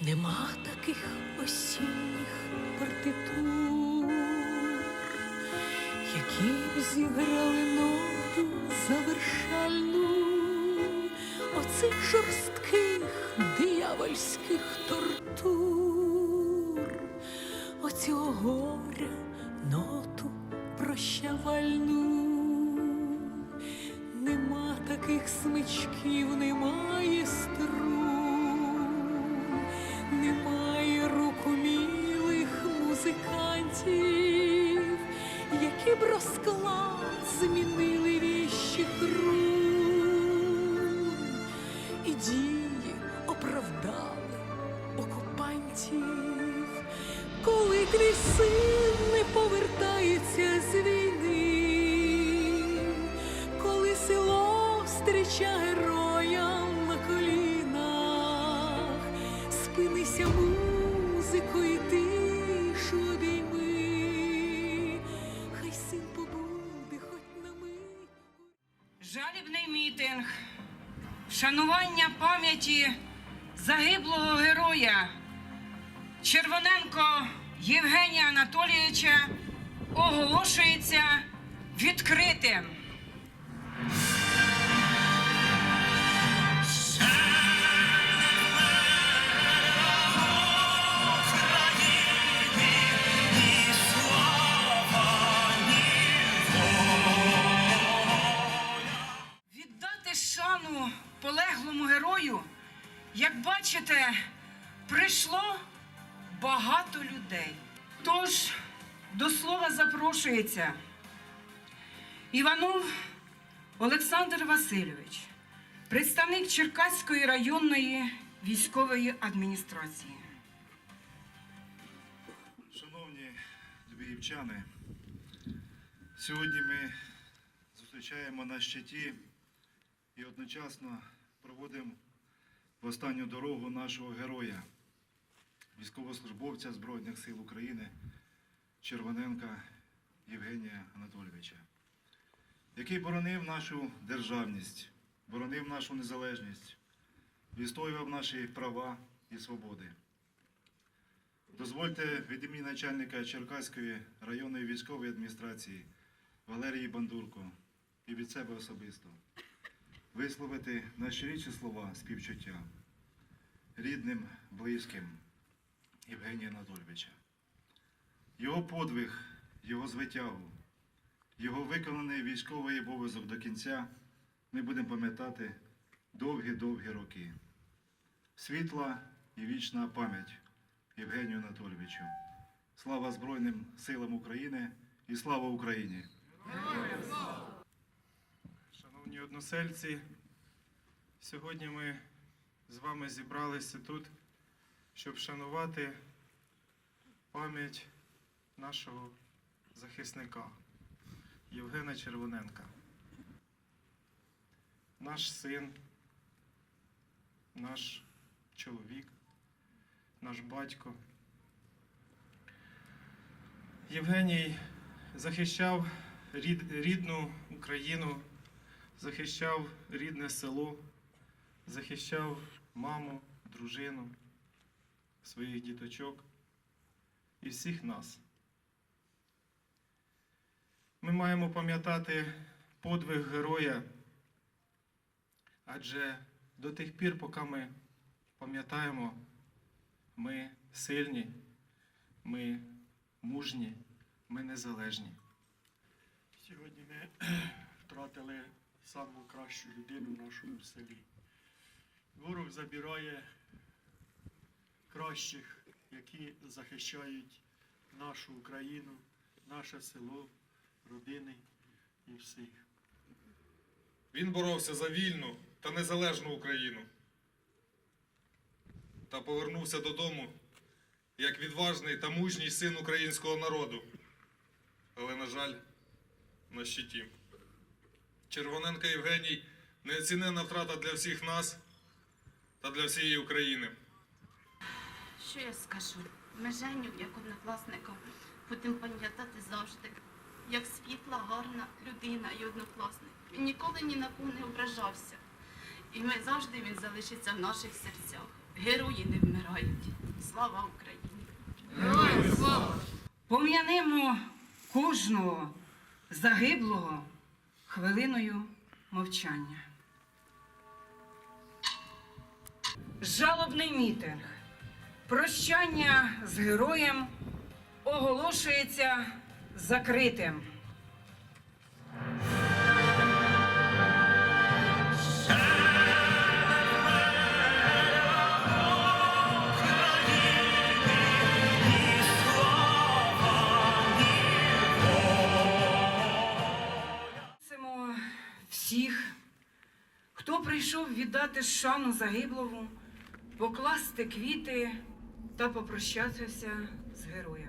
Нема таких осінніх партитур, які зіграли ноту завершальну оцих жорстких диявольських тортур, оцього горя ноту прощавальну. Нема таких смичків, немає струн, розклад змінили віщих рун, і дії оправдали окупантів, коли твій син не повертається з війни, коли село зустріча героям на колінах, спинися музику і Жалібний мітинг, вшанування пам'яті загиблого героя Червоненко Євгенія Анатолійовича оголошується відкритим. Прийшло багато людей. Тож до слова запрошується Іванов Олександр Васильович, представник Черкаської районної військової адміністрації. Шановні дубіївчани, сьогодні ми зустрічаємо на щиті і одночасно проводимо в останню дорогу нашого героя, військовослужбовця Збройних сил України Червоненка Євгенія Анатолійовича, який боронив нашу державність, боронив нашу незалежність, відстоював наші права і свободи. Дозвольте від імені начальника Черкаської районної військової адміністрації Валерії Бандурко і від себе особисто висловити найщиріші слова співчуття рідним, близьким Євгенія Анатольовича. Його подвиг, його звитягу, його виконаний військовий обов'язок до кінця ми будемо пам'ятати довгі-довгі роки. Світла і вічна пам'ять Євгенію Анатолійовичу. Слава Збройним силам України і слава Україні! Шановні односельці, сьогодні ми з вами зібралися тут, щоб шанувати пам'ять нашого захисника Євгена Червоненка. Наш син, наш чоловік, наш батько. Євгеній захищав рід- рідну Україну, захищав рідне село, захищав маму, дружину, своїх діточок і всіх нас. Ми маємо пам'ятати подвиг героя, адже до тих пір, поки ми пам'ятаємо, ми сильні, ми мужні, ми незалежні. Сьогодні ми втратили саму кращу людину в нашому селі. Ворог забирає кращих, які захищають нашу Україну, наше село, родини і всіх. Він боровся за вільну та незалежну Україну та повернувся додому як відважний та мужній син українського народу. Але, на жаль, на щиті. Червоненко Євгеній неоціненна втрата для всіх нас та для всієї України. Що я скажу? Ми Женю, як однокласника, будемо пам'ятати завжди, як світла, гарна людина і однокласник. Він ніколи ні на кого не ображався. І ми завжди він залишиться в наших серцях. Герої не вмирають. Слава Україні! Героям слава! Пом'янемо кожного загиблого хвилиною мовчання. Жалобний мітинг. Прощання з героєм оголошується закритим. Всіх, хто прийшов віддати шану загиблому, покласти квіти та попрощатися з героєм.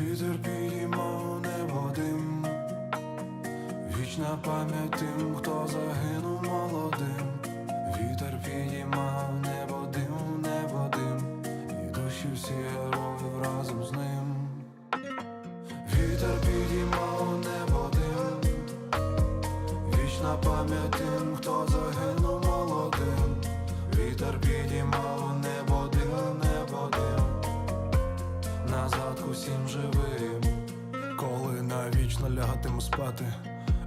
Вітер підіймав небо дим, вічна пам'ять тим, хто загинув молодим. Вітер підіймав небо вічна пам'ять тим, хто загинув молодим. Вітер підіймав небо дим, небо дим назад усім живим. Коли навічно лягатиму спати,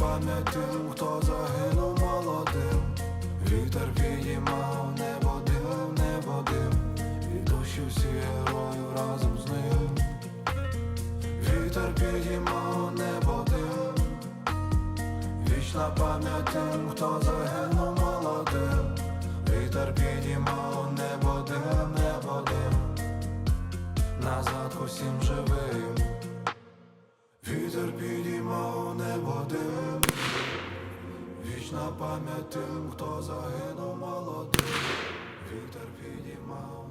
Пам'ять тим, хто загинув молодим. Вітер підіймав небо дим, небо дим, і душі всі героїв разом з ним. Вітер підіймав небо дим, вічна пам'ять хто загинув молодим. Вітер підіймав небо дим, небо дим, назад усім живим. Вічна пам'ять тим, хто загинув молодим. Вітер підіймав